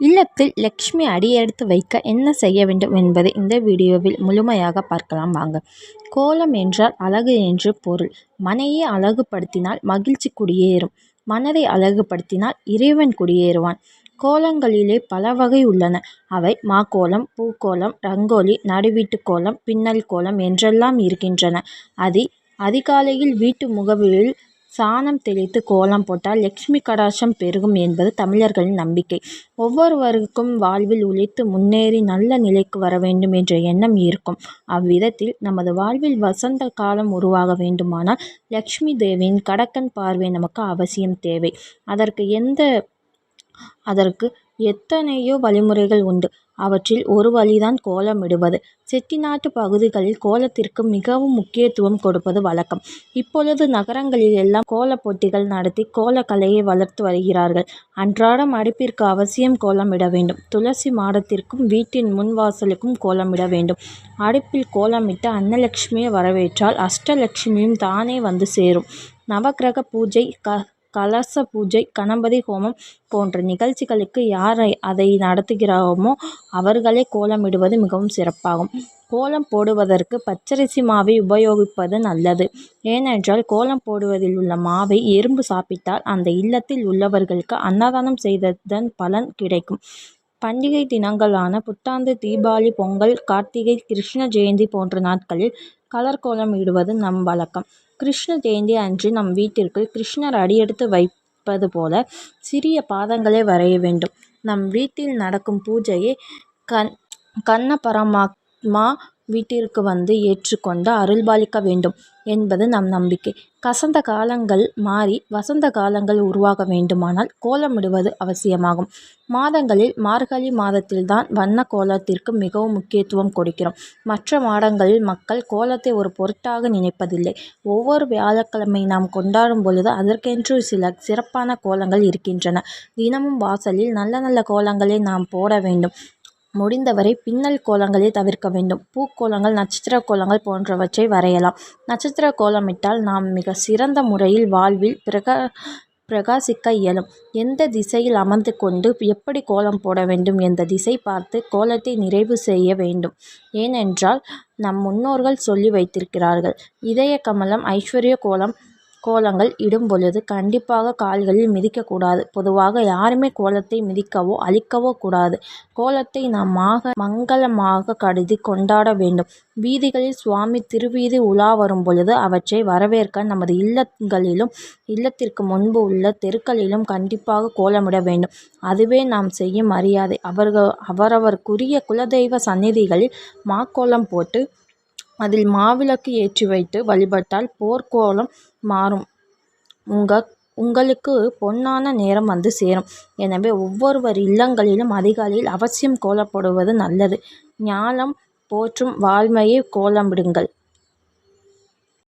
இல்லத்தில் லக்ஷ்மி அடியெடுத்து வைக்க என்ன செய்ய வேண்டும் என்பதை இந்த வீடியோவில் முழுமையாக பார்க்கலாம் வாங்க. கோலம் என்றால் அழகு என்று பொருள். மனையை அழகுபடுத்தினால் மகிழ்ச்சி குடியேறும். மனதை அழகுபடுத்தினால் இறைவன் குடியேறுவான். கோலங்களிலே பல வகை உள்ளன. அவை மாக்கோலம் பூக்கோலம் ரங்கோலி நடுவீட்டு கோலம் பின்னல் கோலம் என்றெல்லாம் இருக்கின்றன. அதி அதிகாலையில் வீட்டு முகவரியில் சாணம் தெளித்து கோலம் போட்டால் லக்ஷ்மி கடாட்சம் பெருகும் என்பது தமிழர்களின் நம்பிக்கை. ஒவ்வொருவருக்கும் வாழ்வில் உழைத்து முன்னேறி நல்ல நிலைக்கு வர வேண்டும் என்ற எண்ணம் இருக்கும். அவ்விதத்தில் நமது வாழ்வில் வசந்த காலம் உருவாக வேண்டுமானால் லக்ஷ்மி தேவியின் கடக்கன் பார்வை நமக்கு அவசியம் தேவை. அதற்கு எந்த அதற்கு எத்தனையோ வழிமுறைகள் உண்டு. அவற்றில் ஒரு வழிதான் கோலமிடுவது. செட்டிநாட்டு பகுதிகளில் கோலத்திற்கு மிகவும் முக்கியத்துவம் கொடுப்பது வழக்கம். இப்பொழுது நகரங்களில் எல்லாம் கோலப் போட்டிகள் நடத்தி கோலக்கலையை வளர்த்து வருகிறார்கள். அன்றாடம் அடுப்பிற்கு அவசியம் கோலமிட வேண்டும். துளசி மாடத்திற்கும் வீட்டின் முன் வாசலுக்கும் கோலமிட வேண்டும். அடுப்பில் கோலமிட்டு அன்னலட்சுமியை வரவேற்றால் அஷ்டலட்சுமியும் தானே வந்து சேரும். நவக்கிரக பூஜை க கலச பூஜை கணபதி ஹோமம் போன்ற நிகழ்ச்சிகளுக்கு யார் அதை நடத்துகிறோமோ அவர்களே கோலமிடுவது மிகவும் சிறப்பாகும். கோலம் போடுவதற்கு பச்சரிசி மாவை உபயோகிப்பது நல்லது. ஏனென்றால் கோலம் போடுவதில் உள்ள மாவை எறும்பு சாப்பிட்டால் அந்த இல்லத்தில் உள்ளவர்களுக்கு அன்னதானம் செய்ததன் பலன் கிடைக்கும். பண்டிகை தினங்களான புத்தாண்டு தீபாவளி பொங்கல் கார்த்திகை கிருஷ்ண ஜெயந்தி போன்ற நாட்களில் கலர் கோலம் இடுவது நம் வழக்கம். கிருஷ்ண ஜெயந்தி அன்று நம் வீட்டிற்கு கிருஷ்ணர் அடியெடுத்து வைப்பது போல சிறிய பாதங்களை வரைய வேண்டும். நம் வீட்டில் நடக்கும் பூஜையை கண் கண்ண பரமாத்மா வீட்டிற்கு வந்து ஏற்றுக்கொண்டு அருள்பாலிக்க வேண்டும் என்பது நம் நம்பிக்கை. கசந்த காலங்கள் மாறி வசந்த காலங்கள் உருவாக வேண்டுமானால் கோலமிடுவது அவசியமாகும். மாதங்களில் மார்கழி மாதத்தில்தான் வண்ண கோலத்திற்கு மிகவும் முக்கியத்துவம் கொடுக்கிறோம். மற்ற மாதங்களில் மக்கள் கோலத்தை ஒரு பொருட்டாக நினைப்பதில்லை. ஒவ்வொரு வியாழக்கிழமை நாம் கொண்டாடும் பொழுது அதற்கென்று சில சிறப்பான கோலங்கள் இருக்கின்றன. தினமும் வாசலில் நல்ல நல்ல கோலங்களை நாம் போட வேண்டும். முடிந்தவரை பின்னல் கோலங்களை தவிர்க்க வேண்டும். பூக்கோலங்கள் நட்சத்திர கோலங்கள் போன்றவற்றை வரையலாம். நட்சத்திர கோலமிட்டால் நாம் மிக சிறந்த முறையில் வாழ்வில் பிரகா பிரகாசிக்க இயலும். எந்த திசையில் அமர்ந்து கொண்டு எப்படி கோலம் போட வேண்டும் என்ற திசை பார்த்து கோலத்தை நிறைவு செய்ய வேண்டும். ஏனென்றால் நம் முன்னோர்கள் சொல்லி வைத்திருக்கிறார்கள் இதய கமலம் ஐஸ்வர்ய கோலம் கோலங்கள் இடும் பொழுது கண்டிப்பாக கால்களில் மிதிக்கக்கூடாது. பொதுவாக யாருமே கோலத்தை மிதிக்கவோ அழிக்கவோ கூடாது. கோலத்தை நாம் மாக மங்களமாக கருதி கொண்டாட வேண்டும். வீதிகளில் சுவாமி திருவீதி உலா வரும் பொழுது அவற்றை வரவேற்க நமது இல்லங்களிலும் இல்லத்திற்கு முன்பு உள்ள தெருக்களிலும் கண்டிப்பாக கோலமிட வேண்டும். அதுவே நாம் செய்யும் மரியாதை. அவர்கள் அவரவர்க்குரிய குலதெய்வ சந்நிதிகளில் மாக்கோலம் போட்டு அதில் மாவிளக்கு ஏற்றி வைத்து வழிபட்டால் போர்க்கோலம் மாறும். உங்க உங்களுக்கு பொன்னான நேரம் வந்து சேரும். எனவே ஒவ்வொருவர் இல்லங்களிலும் அதிகாலையில் அவசியம் கோலப்படுவது நல்லது. ஞானம் போற்றும் வாழ்மையை கோலமிடுங்கள்.